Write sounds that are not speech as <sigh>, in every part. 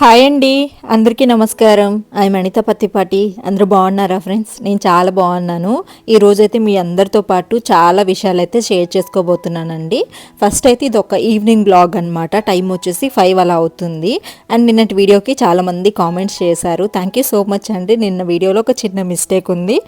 Hi అండి అందరికీ నమస్కారం. ఐ అనిత పత్తిపాటి. అందరూ బాగున్నారా ఫ్రెండ్స్? నేను చాలా బాగున్నాను. ఈ రోజైతే మీ అందరితో పాటు చాలా విషయాలు అయితే షేర్ చేసుకోబోతున్నానండి. ఫస్ట్ అయితే ఇది ఒక ఈవినింగ్ బ్లాగ్ అనమాట టైం వచ్చేసి ఫైవ్ అలా అవుతుంది. అండ్ నిన్నటి వీడియోకి చాలామంది కామెంట్స్ చేశారు. థ్యాంక్ యూ సో మచ్ అండి. నిన్న వీడియోలో ఒక చిన్న మిస్టేక్ ఉంది.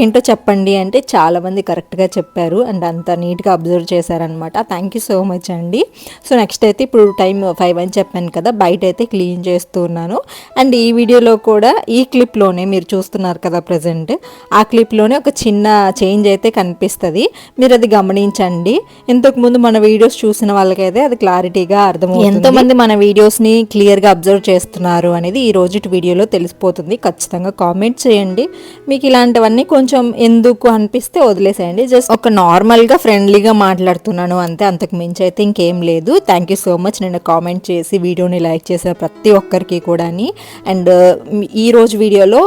ఏంటో చెప్పండి అంటే చాలామంది కరెక్ట్గా చెప్పారు. అండ్ అంత నీట్గా అబ్జర్వ్ చేశారనమాట థ్యాంక్ యూ సో మచ్ అండి. సో నెక్స్ట్ అయితే ఇప్పుడు టైం ఫైవ్ అని చెప్పాను కదా బయట అయితే క్లీన్ చేసి చేస్తున్నాను అండ్ ఈ వీడియోలో కూడా ఈ క్లిప్లోనే మీరు చూస్తున్నారు కదా ప్రజెంట్. ఆ క్లిప్లోనే ఒక చిన్న చేంజ్ అయితే కనిపిస్తుంది. మీరు అది గమనించండి. ఇంతకు ముందు మన వీడియోస్ చూసిన వాళ్ళకైతే అది క్లారిటీగా అర్థమవుతుంది. ఎంతమంది మన వీడియోస్ని క్లియర్గా అబ్జర్వ్ చేస్తున్నారు అనేది ఈ రోజు వీడియోలో తెలిసిపోతుంది. ఖచ్చితంగా కామెంట్ చేయండి. మీకు ఇలాంటివన్నీ కొంచెం ఎందుకు అనిపిస్తే వదిలేసేయండి. జస్ట్ ఒక నార్మల్గా ఫ్రెండ్లీగా మాట్లాడుతున్నాను అంతే. అంతకు మించి అయితే ఇంకేం లేదు. థ్యాంక్ యూ సో మచ్ నేను కామెంట్ చేసి వీడియోని లైక్ చేసిన ప్రతి ఒక్క ఒక్కరికి కూడా అండ్ ఈ రోజు వీడియోలో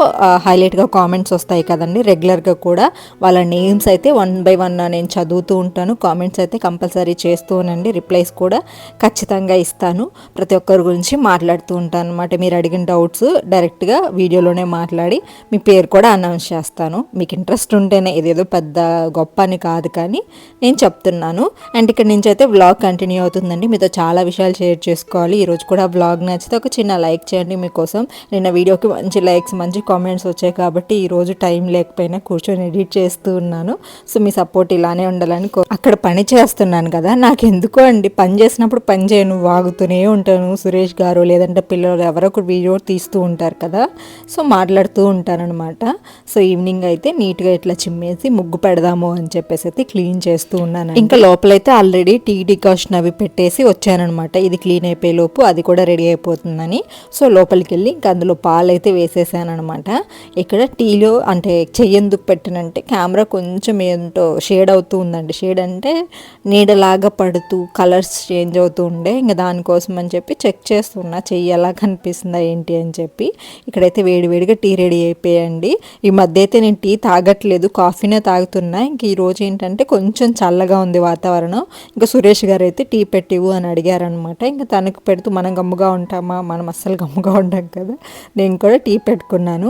హైలైట్గా కామెంట్స్ వస్తాయి కదండి. రెగ్యులర్గా కూడా వాళ్ళ నేమ్స్ అయితే వన్ బై వన్ నేను చదువుతూ ఉంటాను. కామెంట్స్ అయితే కంపల్సరీ చేస్తూ ఉండండి రిప్లైస్ కూడా ఖచ్చితంగా ఇస్తాను. ప్రతి ఒక్కరి గురించి మాట్లాడుతూ ఉంటాను అనమాట మీరు అడిగిన డౌట్స్ డైరెక్ట్గా వీడియోలోనే మాట్లాడి మీ పేరు కూడా అనౌన్స్ చేస్తాను. మీకు ఇంట్రెస్ట్ ఉంటేనే ఇదేదో పెద్ద గొప్ప అని కాదు కానీ నేను చెప్తున్నాను. అండ్ ఇక్కడ నుంచి అయితే వ్లాగ్ కంటిన్యూ అవుతుందండి. మీతో చాలా విషయాలు షేర్ చేసుకోవాలి. ఈరోజు కూడా వ్లాగ్ నచ్చితే ఒక చిన్న నా లైక్ చేయండి మీకోసం. నిన్న వీడియోకి మంచి లైక్స్ మంచి కామెంట్స్ వచ్చాయి కాబట్టి ఈరోజు టైం లేకపోయినా కూర్చొని ఎడిట్ చేస్తూ ఉన్నాను. సో మీ సపోర్ట్ ఇలానే ఉండాలని కో అక్కడ పని చేస్తున్నాను కదా. నాకు ఎందుకో అండి పని చేసినప్పుడు పని చేయను వాగుతూనే ఉంటాను. సురేష్ గారు లేదంటే పిల్లలు ఎవరో ఒక వీడియో తీస్తూ ఉంటారు కదా. సో మాట్లాడుతూ ఉంటానన్నమాట సో ఈవినింగ్ అయితే నీట్గా ఇట్లా చిమ్మేసి ముగ్గు పెడదాము అని చెప్పేసి అయితే క్లీన్ చేస్తూ ఉన్నాను ఇంకా లోపలైతే ఆల్రెడీ టీ డికాషన్ అవి పెట్టేసి వచ్చానమాట ఇది క్లీన్ అయిపోయే లోపు అది కూడా రెడీ అయిపోతుందని. సో లోపలికి వెళ్ళి ఇంకా అందులో పాలు అయితే ఇక్కడ టీలో అంటే చెయ్యందుకు పెట్టినంటే కెమెరా కొంచెం ఏంటో షేడ్ అవుతూ ఉందండి. షేడ్ అంటే నీడలాగా పడుతూ కలర్స్ చేంజ్ అవుతూ ఉండే ఇంకా దానికోసం అని చెప్పి చెక్ చేస్తున్నా. చెయ్యి ఎలా కనిపిస్తుందా ఏంటి అని చెప్పి. ఇక్కడైతే వేడివేడిగా టీ రెడీ అయిపోయండి. ఈ మధ్య అయితే నేను టీ తాగట్లేదు కాఫీనే తాగుతున్నా. ఇంక ఈరోజు ఏంటంటే కొంచెం చల్లగా ఉంది వాతావరణం. ఇంకా సురేష్ గారు అయితే టీ పెట్టివు అని అడిగారనమాట ఇంకా తనకు పెడుతూ మనం గమ్ముగా ఉంటామా? మనం అస్సలు గమ్ముగా ఉండం కదా. నేను కూడా టీ పెట్టుకున్నాను.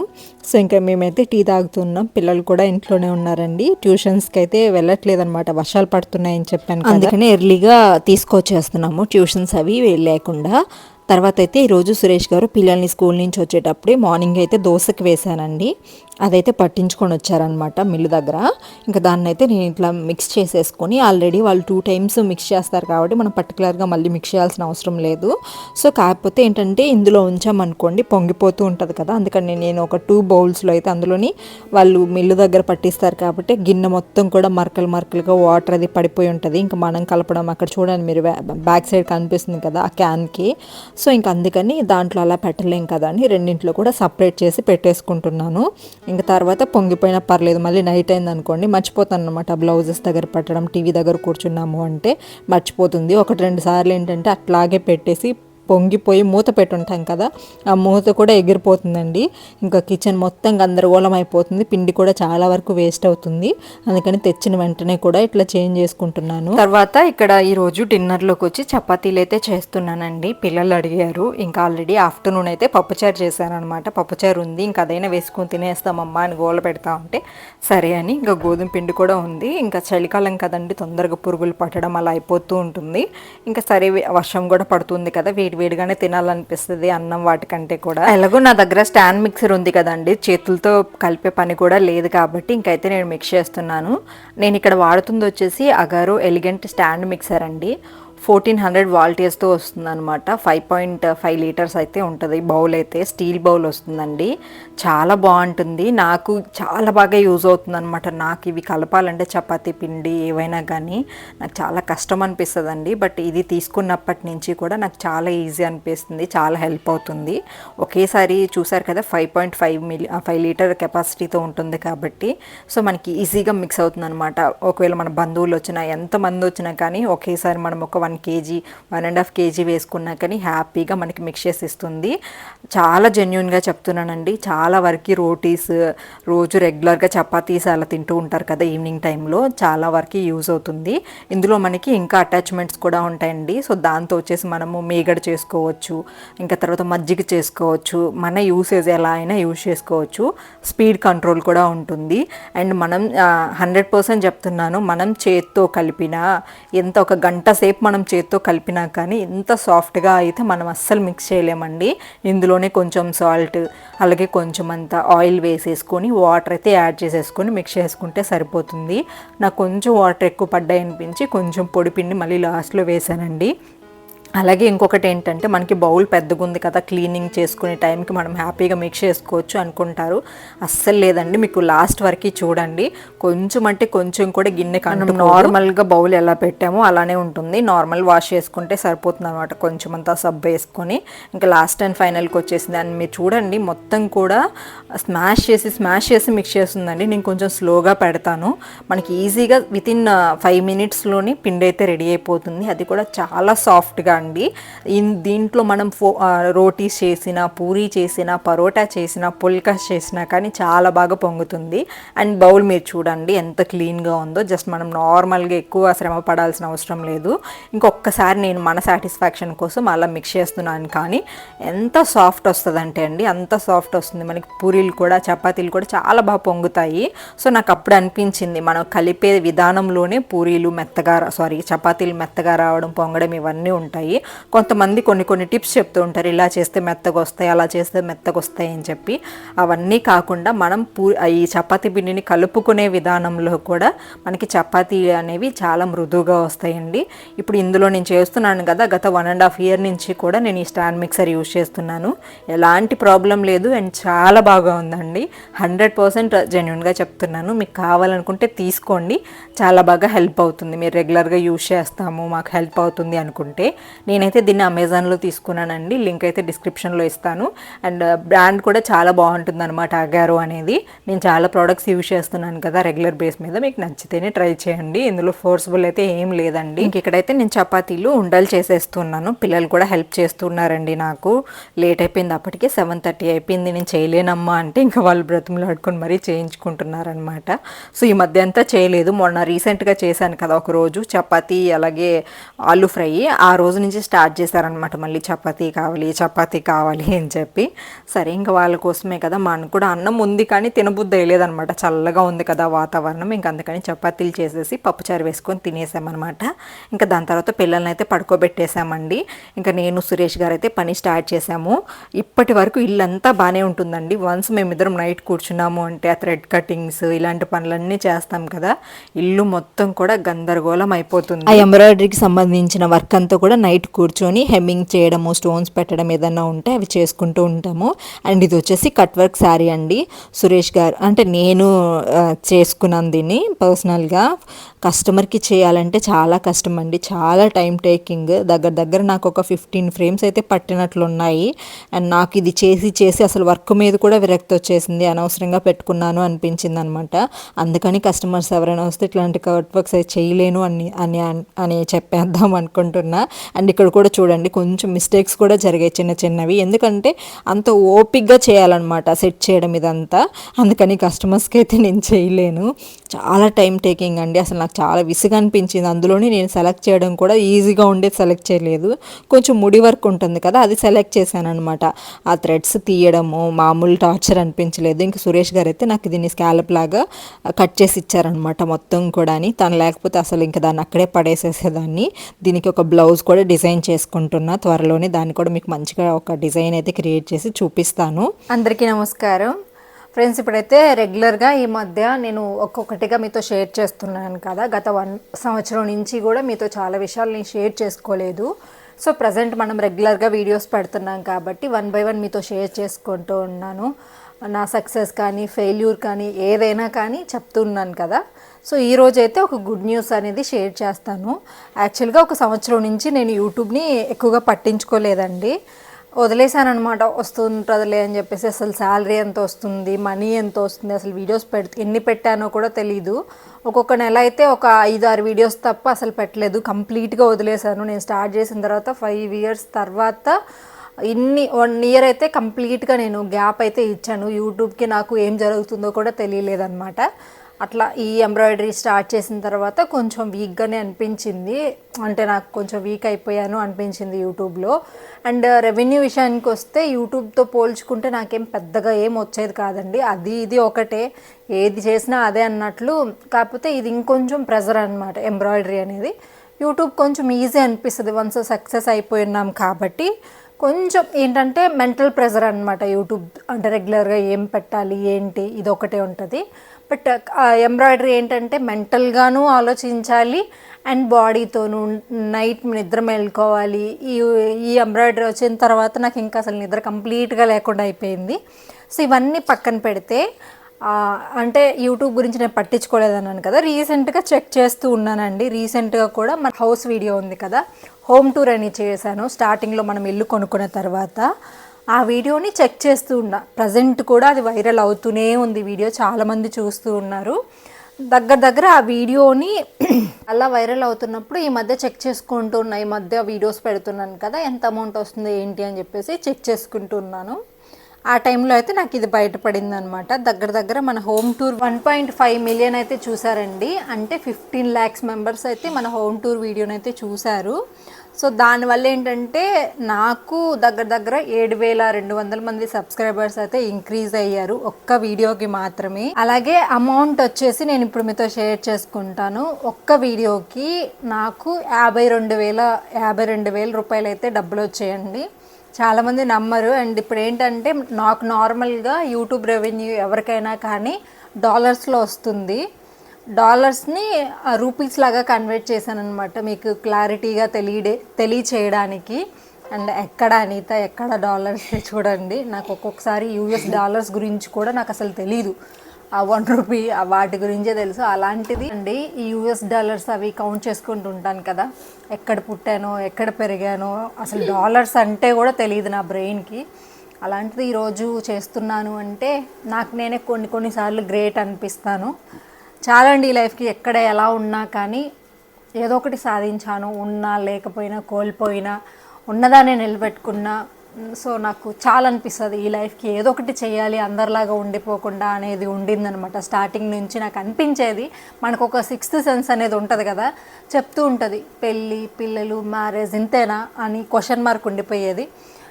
సో ఇంకా మేమైతే టీ తాగుతున్నాం. పిల్లలు కూడా ఇంట్లోనే ఉన్నారండి. ట్యూషన్స్కి అయితే వెళ్ళట్లేదు అనమాట వర్షాలు పడుతున్నాయని చెప్పాను అందుకని ఎర్లీగా తీసుకొచ్చేస్తున్నాము. ట్యూషన్స్ అవి లేకుండా. తర్వాత అయితే ఈరోజు సురేష్ గారు పిల్లల్ని స్కూల్ నుంచి వచ్చేటప్పుడే మార్నింగ్ అయితే దోశకి వేశానండి అదైతే పట్టించుకొని వచ్చారనమాట మిల్లు దగ్గర. ఇంకా దాన్ని అయితే నేను ఇట్లా మిక్స్ చేసేసుకొని ఆల్రెడీ వాళ్ళు టూ టైమ్స్ మిక్స్ చేస్తారు కాబట్టి మనం పర్టికులర్గా మళ్ళీ మిక్స్ చేయాల్సిన అవసరం లేదు. సో కాకపోతే ఏంటంటే ఇందులో ఉంచామనుకోండి పొంగిపోతూ ఉంటుంది కదా. అందుకని నేను ఒక టూ బౌల్స్లో అయితే అందులోని వాళ్ళు మిల్లు దగ్గర పట్టిస్తారు కాబట్టి గిన్నె మొత్తం కూడా మరకలు మరకలుగా వాటర్ అది పడిపోయి ఉంటుంది. ఇంకా మనం కలపడం అక్కడ చూడండి మీరు బ్యాక్ సైడ్ కనిపిస్తుంది కదా ఆ క్యాన్కి సో ఇంక అందుకని దాంట్లో అలా పెట్టలేం కదా అని రెండింట్లో కూడా సపరేట్ చేసి పెట్టేసుకుంటున్నాను. ఇంకా తర్వాత పొంగిపోయినా పర్లేదు మళ్ళీ నైట్ అయింది అనుకోండి మర్చిపోతాను అనమాట బ్లౌజెస్ దగ్గర పెట్టడం టీవీ దగ్గర కూర్చున్నాము అంటే మర్చిపోతుంది. ఒకటి రెండు సార్లు ఏంటంటే అట్లాగే పెట్టేసి పొంగిపోయి మూత పెట్టుంటాం కదా ఆ మూత కూడా ఎగిరిపోతుందండి. ఇంకా కిచెన్ మొత్తం గందరగోళం అయిపోతుంది. పిండి కూడా చాలా వరకు వేస్ట్ అవుతుంది. అందుకని తెచ్చిన వెంటనే కూడా ఇట్లా చేంజ్ చేసుకుంటున్నాను. తర్వాత ఇక్కడ ఈరోజు డిన్నర్లోకి వచ్చి చపాతీలు అయితే చేస్తున్నానండి. పిల్లలు అడిగారు. ఇంకా ఆల్రెడీ ఆఫ్టర్నూన్ అయితే పప్పుచారు చేశాను అనమాట పప్పుచారు ఉంది. ఇంకా అదైనా వేసుకొని తినేస్తామమ్మా అని గోల పెడతా ఉంటే సరే అని ఇంకా గోధుమ పిండి కూడా ఉంది. ఇంకా చలికాలం కదండి. తొందరగా పురుగులు పట్టడం అలా అయిపోతూ ఉంటుంది. ఇంకా సరే వర్షం కూడా పడుతుంది కదా వేడి వేడిగానే తినాలనిపిస్తుంది అన్నం వాటికంటే కూడా. ఎలాగో నా దగ్గర స్టాండ్ మిక్సర్ ఉంది కదండి చేతులతో కలిపే పని కూడా లేదు కాబట్టి ఇంకైతే నేను మిక్స్ చేస్తున్నాను. నేను ఇక్కడ వాడుతుంది వచ్చేసి అగారు ఎలిగెంట్ స్టాండ్ మిక్సర్ అండి. ఫోర్టీన్ హండ్రెడ్ వాల్టేజ్తో వస్తుంది అనమాట ఫైవ్ పాయింట్ ఫైవ్ లీటర్స్ అయితే ఉంటుంది. బౌల్ అయితే స్టీల్ బౌల్ వస్తుందండి. చాలా బాగుంటుంది. నాకు చాలా బాగా యూజ్ అవుతుందన్నమాట. నాకు ఇవి కలపాలంటే చపాతీ పిండి ఏవైనా కానీ నాకు చాలా కష్టం అనిపిస్తుందండి. బట్ ఇది తీసుకున్నప్పటి నుంచి కూడా నాకు చాలా ఈజీ అనిపిస్తుంది. చాలా హెల్ప్ అవుతుంది. ఒకేసారి చూసారు కదా ఫైవ్ పాయింట్ ఫైవ్ మిలి ఫైవ్ లీటర్ కెపాసిటీతో ఉంటుంది కాబట్టి. సో మనకి ఈజీగా మిక్స్ అవుతుంది అనమాట ఒకవేళ మన బంధువులు వచ్చినా ఎంతమంది వచ్చినా కానీ ఒకేసారి మనం ఒక one one KG one and half KG వేసుకున్నా కానీ హ్యాపీగా మనకి మిక్స్ చేసి ఇస్తుంది. చాలా జెన్యున్గా చెప్తున్నానండి. చాలా వరకు రోటీస్ రోజు రెగ్యులర్గా చపాతీస్ అలా తింటూ ఉంటారు కదా ఈవినింగ్ టైంలో చాలా వరకు యూజ్ అవుతుంది. ఇందులో మనకి ఇంకా అటాచ్మెంట్స్ కూడా ఉంటాయండి. సో దాంతో వచ్చేసి మనము మేగడ చేసుకోవచ్చు ఇంకా తర్వాత మజ్జిగ చేసుకోవచ్చు మన యూసేజ్ ఎలా అయినా యూజ్ చేసుకోవచ్చు. స్పీడ్ కంట్రోల్ కూడా ఉంటుంది. అండ్ మనం హండ్రెడ్ పర్సెంట్ చెప్తున్నాను. మనం చేత్తో కలిపిన ఎంత ఒక గంట సేపు మనం చేత్తో కలిపినా కానీ ఎంత సాఫ్ట్గా అయితే మనం అస్సలు మిక్స్ చేయలేమండి. ఇందులోనే కొంచెం సాల్ట్ అలాగే కొంచెం అంత ఆయిల్ వేసేసుకొని వాటర్ అయితే యాడ్ చేసేసుకొని మిక్స్ చేసుకుంటే సరిపోతుంది. నాకు కొంచెం వాటర్ ఎక్కువ పడ్డాయి అనిపించి కొంచెం పొడి పిండి మళ్ళీ లాస్ట్లో వేసానండి. అలాగే ఇంకొకటి ఏంటంటే మనకి బౌల్ పెద్దగా ఉంది కదా క్లీనింగ్ చేసుకునే టైంకి మనం హ్యాపీగా మిక్స్ చేసుకోవచ్చు అనుకుంటారు. అస్సలు లేదండి మీకు లాస్ట్ వరకు చూడండి. కొంచెం అంటే కొంచెం కూడా గిన్నె మనం నార్మల్గా బౌల్ ఎలా పెట్టామో అలానే ఉంటుంది. నార్మల్ వాష్ చేసుకుంటే సరిపోతుంది అనమాట కొంచెం అంతా సబ్ వేసుకొని. ఇంకా లాస్ట్ అండ్ ఫైనల్కి వచ్చేసింది. అండ్ మీరు చూడండి మొత్తం కూడా స్మాష్ చేసి స్మాష్ చేసి మిక్స్ చేస్తుందండి. నేను కొంచెం స్లోగా పెడతాను. మనకి ఈజీగా విత్ ఇన్ ఫైవ్ మినిట్స్లోని పిండి అయితే రెడీ అయిపోతుంది. అది కూడా చాలా సాఫ్ట్గా అండి ఇన్ దీంట్లో మనం ఫో రోటీస్ చేసిన పూరీ చేసిన పరోటా చేసిన పుల్కాస్ చేసినా కానీ చాలా బాగా పొంగుతుంది. అండ్ బౌల్ మీరు చూడండి ఎంత క్లీన్గా ఉందో. జస్ట్ మనం నార్మల్గా ఎక్కువ శ్రమ పడాల్సిన అవసరం లేదు. ఇంకొకసారి నేను మన సాటిస్ఫాక్షన్ కోసం అలా మిక్స్ చేస్తున్నాను కానీ ఎంత సాఫ్ట్ వస్తుందంటే అండి అంత సాఫ్ట్ వస్తుంది. మనకి పూరీలు కూడా చపాతీలు కూడా చాలా బాగా పొంగుతాయి. సో నాకు అప్పుడు అనిపించింది మనం కలిపే విధానంలోనే పూరీలు మెత్తగా సారీ చపాతీలు మెత్తగా రావడం పొంగడం ఇవన్నీ ఉంటాయి. కొంతమంది కొన్ని కొన్ని టిప్స్ చెప్తూ ఉంటారు. ఇలా చేస్తే మెత్తగా వస్తాయి అలా చేస్తే మెత్తగా వస్తాయి అని చెప్పి. అవన్నీ కాకుండా మనం పూ ఈ చపాతీ పిండిని కలుపుకునే విధానంలో కూడా మనకి చపాతీ అనేవి చాలా మృదువుగా వస్తాయండి. ఇప్పుడు ఇందులో నేను చేస్తున్నాను కదా గత వన్ అండ్ హాఫ్ ఇయర్ నుంచి కూడా నేను ఈ స్టాండ్ మిక్సర్ యూజ్ చేస్తున్నాను. ఎలాంటి ప్రాబ్లం లేదు అండ్ చాలా బాగా ఉందండి. హండ్రెడ్ పర్సెంట్ జెన్యున్గా చెప్తున్నాను. మీకు కావాలనుకుంటే తీసుకోండి. చాలా బాగా హెల్ప్ అవుతుంది. మీరు రెగ్యులర్గా యూజ్ చేస్తాము మాకు హెల్ప్ అవుతుంది అనుకుంటే. నేనైతే దీన్ని అమెజాన్లో తీసుకున్నానండి. లింక్ అయితే డిస్క్రిప్షన్లో ఇస్తాను. అండ్ బ్రాండ్ కూడా చాలా బాగుంటుంది అనమాట అగారో అనేది. నేను చాలా ప్రోడక్ట్స్ యూజ్ చేస్తున్నాను కదా రెగ్యులర్ బేస్ మీద. మీకు నచ్చితేనే ట్రై చేయండి. ఇందులో ఫోర్స్ఫుల్ అయితే ఏం లేదండి. ఇంక ఇక్కడైతే నేను చపాతీలు ఉండలు చేసేస్తున్నాను. పిల్లలు కూడా హెల్ప్ చేస్తున్నారండి నాకు. లేట్ అయిపోయింది అప్పటికే సెవెన్ థర్టీ అయిపోయింది. నేను చేయలేనమ్మా అంటే ఇంకా వాళ్ళు బ్రతుములు ఆడుకొని మరీ చేయించుకుంటున్నారనమాట సో ఈ మధ్య అంతా చేయలేదు. మొన్న రీసెంట్గా చేశాను కదా ఒక రోజు. చపాతీ అలాగే ఆలు ఫ్రై. ఆ రోజు నుంచి స్టార్ట్ చేశారనమాట మళ్ళీ చపాతీ కావాలి చపాతీ కావాలి అని చెప్పి. సరే ఇంకా వాళ్ళ కోసమే కదా మనకు కూడా అన్నం ఉంది కానీ తినబుద్ధి వేయలేదనమాట చల్లగా ఉంది కదా వాతావరణం ఇంకా అందుకని చపాతీలు చేసేసి పప్పుచారు వేసుకొని తినేసామన్నమాట. ఇంకా దాని తర్వాత పిల్లల్ని అయితే పడుకోబెట్టేసామండి. ఇంకా నేను సురేష్ గారు అయితే పని స్టార్ట్ చేసాము. ఇప్పటి వరకు ఇల్లంతా బాగానే ఉంటుందండి. వన్స్ మేమిద్దరం నైట్ కూర్చున్నాము అంటే ఆ థ్రెడ్ కటింగ్స్ ఇలాంటి పనులన్నీ చేస్తాం కదా. ఇల్లు మొత్తం కూడా గందరగోళం అయిపోతుంది. ఆ ఎంబ్రాయిడరీకి సంబంధించిన వర్క్ అంతా కూడా నైట్ కూర్చొని హెమ్మింగ్ చేయడము స్టోన్స్ పెట్టడం ఏదన్నా ఉంటే అవి చేసుకుంటూ ఉంటాము. అండ్ ఇది వచ్చేసి కట్ వర్క్ శారీ అండి. సురేష్ గారు అంటే నేను చేసుకున్నాను దీన్ని పర్సనల్గా కస్టమర్కి చేయాలంటే చాలా కష్టం అండి. చాలా టైం టేకింగ్ దగ్గర దగ్గర నాకు ఒక ఫిఫ్టీన్ ఫ్రేమ్స్ అయితే పట్టినట్లు ఉన్నాయి. అండ్ నాకు ఇది చేసి చేసి అసలు వర్క్ మీద కూడా విరక్తి వచ్చేసింది. అనవసరంగా పెట్టుకున్నాను అనిపించింది అనమాట అందుకని కస్టమర్స్ ఎవరైనా వస్తే ఇట్లాంటి కట్ వర్క్స్ అయితే చేయలేను అని అని అని చెప్పేద్దాం అనుకుంటున్నా. అండ్ ఇక్కడ కూడా చూడండి కొంచెం మిస్టేక్స్ కూడా జరిగాయి చిన్న చిన్నవి. ఎందుకంటే అంత ఓపిక్గా చేయాలన్నమాట సెట్ చేయడం ఇదంతా. అందుకని కస్టమర్స్కి అయితే నేను చేయలేను. చాలా టైం టేకింగ్ అండి. అసలు నాకు చాలా విసుగు అనిపించింది. అందులోనే నేను సెలెక్ట్ చేయడం కూడా ఈజీగా ఉండేది సెలెక్ట్ చేయలేదు. కొంచెం ముడి వర్క్ ఉంటుంది కదా అది సెలెక్ట్ చేశాను అనమాట ఆ థ్రెడ్స్ తీయడము మామూలు టార్చర్ అనిపించలేదు. ఇంకా సురేష్ గారు అయితే నాకు దీన్ని స్కాలప్ లాగా కట్ చేసి ఇచ్చారనమాట మొత్తం కూడా తను లేకపోతే అసలు ఇంకా దాన్ని అక్కడే పడేసేసేదాన్ని. దీనికి ఒక బ్లౌజ్ కూడా డిజైన్ డిజైన్ చేసుకుంటున్నా త్వరలోనే దాన్ని కూడా మీకు మంచిగా ఒక డిజైన్ అయితే క్రియేట్ చేసి చూపిస్తాను. అందరికీ నమస్కారం. ఫ్రెండ్స్ ఇప్పుడైతే రెగ్యులర్గా ఈ మధ్య నేను ఒక్కొక్కటిగా మీతో షేర్ చేస్తున్నాను కదా. గత వన్ సంవత్సరం నుంచి కూడా మీతో చాలా విషయాలు నేను షేర్ చేసుకోలేదు. సో ప్రజెంట్ మనం రెగ్యులర్గా వీడియోస్ పెడుతున్నాం కాబట్టి వన్ బై వన్ మీతో షేర్ చేసుకుంటూ ఉన్నాను. నా సక్సెస్ కానీ ఫెయిల్యూర్ కానీ ఏదైనా కానీ చెప్తున్నాను కదా. సో ఈ అయితే ఒక గుడ్ న్యూస్ అనేది షేర్ చేస్తాను. యాక్చువల్గా ఒక సంవత్సరం నుంచి నేను యూట్యూబ్ని ఎక్కువగా పట్టించుకోలేదండి. వదిలేశానమాట వస్తుంటుందిలే అని చెప్పేసి అసలు శాలరీ ఎంత వస్తుంది మనీ ఎంత వస్తుంది అసలు వీడియోస్ పెడితే ఎన్ని పెట్టానో కూడా తెలీదు. ఒక్కొక్క నెల అయితే ఒక ఐదు ఆరు వీడియోస్ తప్ప అసలు పెట్టలేదు. కంప్లీట్గా వదిలేసాను నేను స్టార్ట్ చేసిన తర్వాత ఫైవ్ ఇయర్స్ తర్వాత ఇన్ని వన్ ఇయర్ అయితే కంప్లీట్గా నేను గ్యాప్ అయితే ఇచ్చాను. యూట్యూబ్కి నాకు ఏం జరుగుతుందో కూడా తెలియలేదన్నమాట. అట్లా ఈ ఎంబ్రాయిడరీ స్టార్ట్ చేసిన తర్వాత కొంచెం వీక్గానే అనిపించింది. అంటే నాకు కొంచెం వీక్ అయిపోయాను అనిపించింది యూట్యూబ్లో. అండ్ రెవెన్యూ విషయానికి వస్తే యూట్యూబ్తో పోల్చుకుంటే నాకేం పెద్దగా ఏం వచ్చేది కాదండి. అది ఇది ఒకటే. ఏది చేసినా అదే అన్నట్లు. కాకపోతే ఇది ఇంకొంచెం ప్రెజర్ అనమాట ఎంబ్రాయిడరీ అనేది. యూట్యూబ్ కొంచెం ఈజీ అనిపిస్తుంది. వన్స్ సక్సెస్ అయిపోయినాం కాబట్టి కొంచెం ఏంటంటే మెంటల్ ప్రెజర్ అనమాట యూట్యూబ్. అంటే రెగ్యులర్గా ఏం పెట్టాలి ఏంటి ఇది ఒకటే ఉంటుంది. బట్ ఎంబ్రాయిడరీ ఏంటంటే మెంటల్గాను ఆలోచించాలి అండ్ బాడీతోనూ నైట్ నిద్ర మేల్కోవాలి. ఈ ఈ ఎంబ్రాయిడరీ వచ్చిన తర్వాత నాకు ఇంకా అసలు నిద్ర కంప్లీట్గా లేకుండా అయిపోయింది. సో ఇవన్నీ పక్కన పెడితే అంటే యూట్యూబ్ గురించి నేను పట్టించుకోలేదన్నాను కదా. రీసెంట్గా చెక్ చేస్తూ ఉన్నానండి. రీసెంట్గా కూడా మన హౌస్ వీడియో ఉంది కదా. హోమ్ టూర్ అని చేశాను. స్టార్టింగ్లో మనం ఇల్లు కొనుక్కున్న తర్వాత. ఆ వీడియోని చెక్ చేస్తూ ఉన్నా. ప్రజెంట్ కూడా అది వైరల్ అవుతూనే ఉంది వీడియో చాలామంది చూస్తూ ఉన్నారు. దగ్గర దగ్గర ఆ వీడియోని <clears throat> అలా వైరల్ అవుతున్నప్పుడు ఈ మధ్య చెక్ చేసుకుంటూ ఉన్నా ఈ మధ్య వీడియోస్ పెడుతున్నాను కదా ఎంత అమౌంట్ వస్తుంది ఏంటి అని చెప్పేసి చెక్ చేసుకుంటున్నాను ఆ టైంలో అయితే నాకు ఇది బయటపడింది అనమాట దగ్గర దగ్గర మన home tour one point five million అయితే చూసారండి. అంటే ఫిఫ్టీన్ ల్యాక్స్ మెంబర్స్ అయితే మన హోమ్ టూర్ వీడియోని అయితే చూశారు. సో దానివల్ల ఏంటంటే నాకు దగ్గర దగ్గర ఏడు వేల రెండు వందల మంది సబ్స్క్రైబర్స్ అయితే ఇంక్రీజ్ అయ్యారు ఒక్క వీడియోకి మాత్రమే. అలాగే అమౌంట్ వచ్చేసి నేను ఇప్పుడు మీతో షేర్ చేసుకుంటాను. ఒక్క వీడియోకి నాకు యాభై రెండు వేల యాభై రెండు వేల రూపాయలు అయితే డబ్బులు వచ్చాయండి. చాలామంది నమ్మరు. అండ్ ఇప్పుడు ఏంటంటే నాకు నార్మల్గా యూట్యూబ్ రెవెన్యూ ఎవరికైనా కానీ డాలర్స్లో వస్తుంది. డాలర్స్ని రూపీస్ లాగా కన్వర్ట్ చేశాను అనమాట మీకు క్లారిటీగా తెలియడే తెలియచేయడానికి. అండ్ ఎక్కడ అనిత ఎక్కడ డాలర్స్ చూడండి. నాకు ఒక్కొక్కసారి యూఎస్ డాలర్స్ గురించి కూడా నాకు అసలు తెలీదు. ఆ వన్ రూపీ వాటి గురించే తెలుసు. అలాంటిది అండి ఈ యూఎస్ డాలర్స్ అవి కౌంట్ చేసుకుంటూ ఉంటాను కదా. ఎక్కడ పుట్టానో ఎక్కడ పెరిగానో అసలు డాలర్స్ అంటే కూడా తెలియదు నా బ్రెయిన్కి. అలాంటిది ఈరోజు చేస్తున్నాను అంటే నాకు నేనే కొన్ని కొన్నిసార్లు గ్రేట్ అనిపిస్తాను. చాలా అండి ఈ లైఫ్కి ఎక్కడ ఎలా ఉన్నా కానీ ఏదో ఒకటి సాధించాను. ఉన్నా లేకపోయినా కోల్పోయినా ఉన్నదాన్ని నిలబెట్టుకున్నా సో నాకు చాలా అనిపిస్తుంది ఈ లైఫ్కి. ఏదో ఒకటి చేయాలి అందరిలాగా ఉండిపోకుండా అనేది ఉండిందనమాట స్టార్టింగ్ నుంచి నాకు అనిపించేది మనకు ఒక సిక్స్త్ సెన్స్ అనేది ఉంటుంది కదా చెప్తూ ఉంటుంది పెళ్ళి పిల్లలు మ్యారేజ్ ఇంతేనా? అని క్వశ్చన్ మార్క్ ఉండిపోయేది.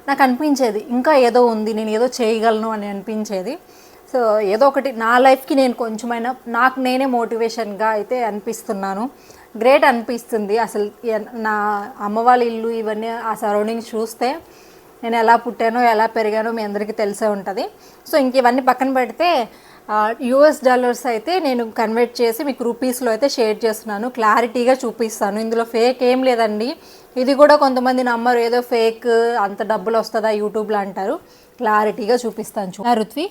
నాకు అనిపించేది ఇంకా ఏదో ఉంది నేను ఏదో చేయగలను అని అనిపించేది. సో ఏదో ఒకటి నా లైఫ్కి నేను కొంచెమైనా నాకు నేనే మోటివేషన్గా అయితే అనిపిస్తున్నాను. గ్రేట్ అనిపిస్తుంది అసలు నా అమ్మ వాళ్ళ ఇల్లు ఇవన్నీ ఆ సరౌండింగ్స్ చూస్తే. నేను ఎలా పుట్టానో ఎలా పెరిగానో మీ అందరికీ తెలిసే ఉంటుంది. సో ఇంక ఇవన్నీ పక్కన పెడితే యూఎస్ డాలర్స్ అయితే నేను కన్వర్ట్ చేసి మీకు రూపీస్లో అయితే షేర్ చేస్తున్నాను. క్లారిటీగా చూపిస్తాను. ఇందులో ఫేక్ ఏం లేదండి. ఇది కూడా కొంతమంది నమ్మరు. ఏదో ఫేక్ అంత డబ్బులు వస్తుందా యూట్యూబ్లో అంటారు. క్లారిటీగా చూపిస్తాను చూ రుత్వి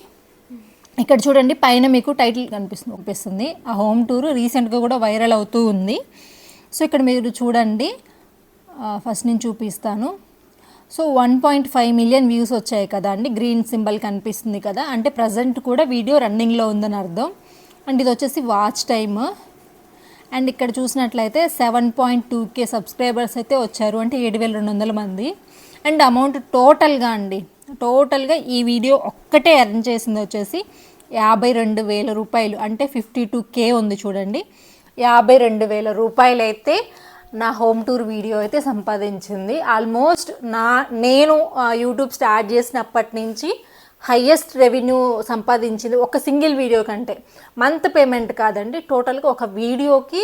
ఇక్కడ చూడండి పైన మీకు టైటిల్ కనిపిస్తుంది కనిపిస్తుంది. ఆ హోమ్ టూర్ రీసెంట్గా కూడా వైరల్ అవుతూ ఉంది. సో ఇక్కడ మీరు చూడండి. ఫస్ట్ నేను చూపిస్తాను. So one point five million views వచ్చాయి కదా అండి. గ్రీన్ సింబల్ కనిపిస్తుంది కదా. అంటే ప్రజెంట్ కూడా వీడియో రన్నింగ్లో ఉందని అర్థం. అండ్ ఇది వచ్చేసి వాచ్ టైమ్. అండ్ ఇక్కడ చూసినట్లయితే seven point two K subscribers అయితే వచ్చారు. అంటే ఏడు వేల రెండు వందల మంది. అండ్ అమౌంట్ టోటల్గా అండి. టోటల్గా ఈ వీడియో ఒక్కటే ఎర్న్ చేసింది వచ్చేసి యాభై రెండు వేల రూపాయలు. అంటే ఫిఫ్టీ టూ కే ఉంది చూడండి. యాభై రెండు వేల రూపాయలు అయితే నా హోమ్ టూర్ వీడియో అయితే సంపాదించింది. ఆల్మోస్ట్ నా నేను యూట్యూబ్ స్టార్ట్ చేసినప్పటి నుంచి హయ్యెస్ట్ రెవెన్యూ సంపాదించింది ఒక సింగిల్ వీడియో కంటే. మంత్ పేమెంట్ కాదండి టోటల్గా ఒక వీడియోకి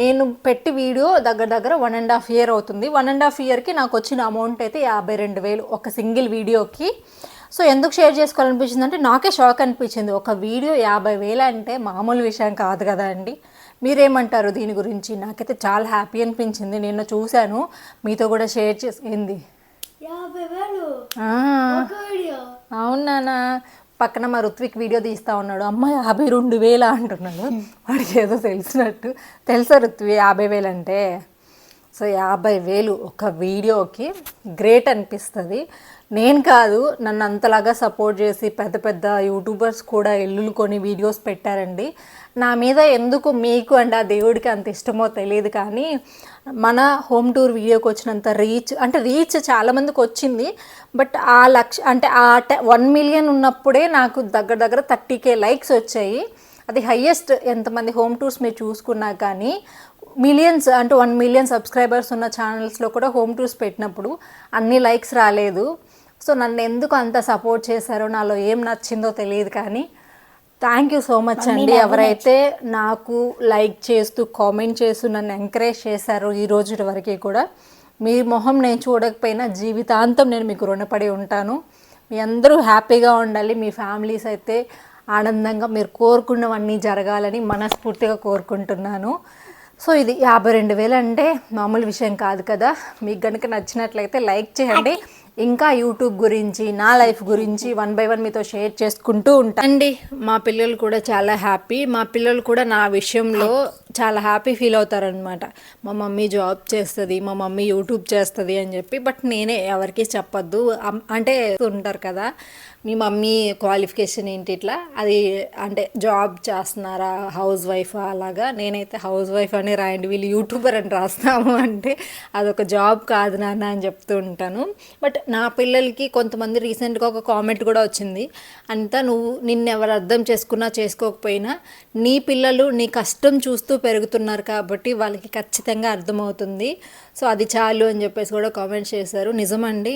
నేను పెట్టి వీడియో దగ్గర దగ్గర వన్ అండ్ హాఫ్ ఇయర్ అవుతుంది. వన్ అండ్ హాఫ్ ఇయర్కి నాకు వచ్చిన అమౌంట్ అయితే యాభై రెండు వేలు ఒక సింగిల్ వీడియోకి సో ఎందుకు షేర్ చేసుకోవాలనిపించింది అంటే నాకే షాక్ అనిపించింది. ఒక వీడియో యాభై వేలు అంటే మామూలు విషయం కాదు కదా అండి. మీరేమంటారు దీని గురించి? నాకైతే చాలా హ్యాపీ అనిపించింది. నిన్న చూశాను. మీతో కూడా షేర్ చేసింది అవునానా పక్కన మా ఋత్విక్ వీడియో తీస్తా ఉన్నాడు. అమ్మ యాభై రెండు వేల అంటున్నాడు. వాడికి ఏదో తెలిసినట్టు. తెలుసా ఋత్వి? యాభై వేలు అంటే సో యాభై వేలు ఒక వీడియోకి గ్రేట్ అనిపిస్తుంది. నేను కాదు నన్ను అంతలాగా సపోర్ట్ చేసి పెద్ద పెద్ద యూట్యూబర్స్ కూడా ఇల్లులు కొని వీడియోస్ పెట్టారండి. నా మీద ఎందుకు మీకు అండ్ ఆ దేవుడికి అంత ఇష్టమో తెలియదు కానీ మన హోమ్ టూర్ వీడియోకి వచ్చినంత రీచ్ అంటే రీచ్ చాలామందికి వచ్చింది. బట్ ఆ లక్ష అంటే ఆ వన్ మిలియన్ ఉన్నప్పుడే నాకు దగ్గర దగ్గర థర్టీ కే లైక్స్ వచ్చాయి. అది హయ్యెస్ట్ ఎంతమంది హోమ్ టూర్స్ మీరు చూసుకున్నా కానీ మిలియన్స్ అంటే వన్ మిలియన్ సబ్స్క్రైబర్స్ ఉన్న ఛానల్స్లో కూడా హోమ్ టూర్స్ పెట్టినప్పుడు అన్ని లైక్స్ రాలేదు. సో నన్ను ఎందుకు అంత సపోర్ట్ చేశారో నాలో ఏం నచ్చిందో తెలియదు కానీ థ్యాంక్ యూ సో మచ్ అండి. ఎవరైతే నాకు లైక్ చేస్తూ కామెంట్ చేస్తూ నన్ను ఎంకరేజ్ చేశారో ఈ రోజు వరకు కూడా మీ మొహం నేను చూడకపోయినా జీవితాంతం నేను మీకు రుణపడి ఉంటాను. మీ అందరూ హ్యాపీగా ఉండాలి. మీ ఫ్యామిలీస్ అయితే ఆనందంగా మీరు కోరుకున్నవన్నీ జరగాలని మనస్ఫూర్తిగా కోరుకుంటున్నాను. సో ఇది యాభై రెండు వేలు అంటే మామూలు విషయం కాదు కదా. మీకు కనుక నచ్చినట్లయితే లైక్ చేయండి. ఇంకా యూట్యూబ్ గురించి నా లైఫ్ గురించి వన్ బై వన్ మీతో షేర్ చేసుకుంటూ ఉంటాను అండి మా పిల్లలు కూడా చాలా హ్యాపీ. మా పిల్లలు కూడా నా విషయంలో చాలా హ్యాపీ ఫీల్ అవుతారనమాట మా మమ్మీ జాబ్ చేస్తుంది మా మమ్మీ యూట్యూబ్ చేస్తుంది అని చెప్పి. బట్ నేనే ఎవరికి చెప్పొద్దు. అమ్- అంటే ఉంటారు కదా మీ మమ్మీ క్వాలిఫికేషన్ ఏంటి ఇట్లా? అది అంటే జాబ్ చేస్తున్నారా? Housewife? అలాగా. నేనైతే హౌస్ వైఫ్ అని రాయండి వీళ్ళు యూట్యూబర్ అని రాస్తాము. అంటే అదొక జాబ్ కాదు నాన్న అని చెప్తూ ఉంటాను. బట్ నా పిల్లలకి కొంతమంది రీసెంట్గా ఒక కామెంట్ కూడా వచ్చింది. అంతా నువ్వు నిన్ను ఎవరు అర్థం చేసుకున్నా చేసుకోకపోయినా నీ పిల్లలు నీ కష్టం చూస్తూ పెరుగుతున్నారు కాబట్టి వాళ్ళకి ఖచ్చితంగా అర్థమవుతుంది. సో అది చాలు అని చెప్పేసి కూడా కామెంట్ చేశారు. నిజమండి?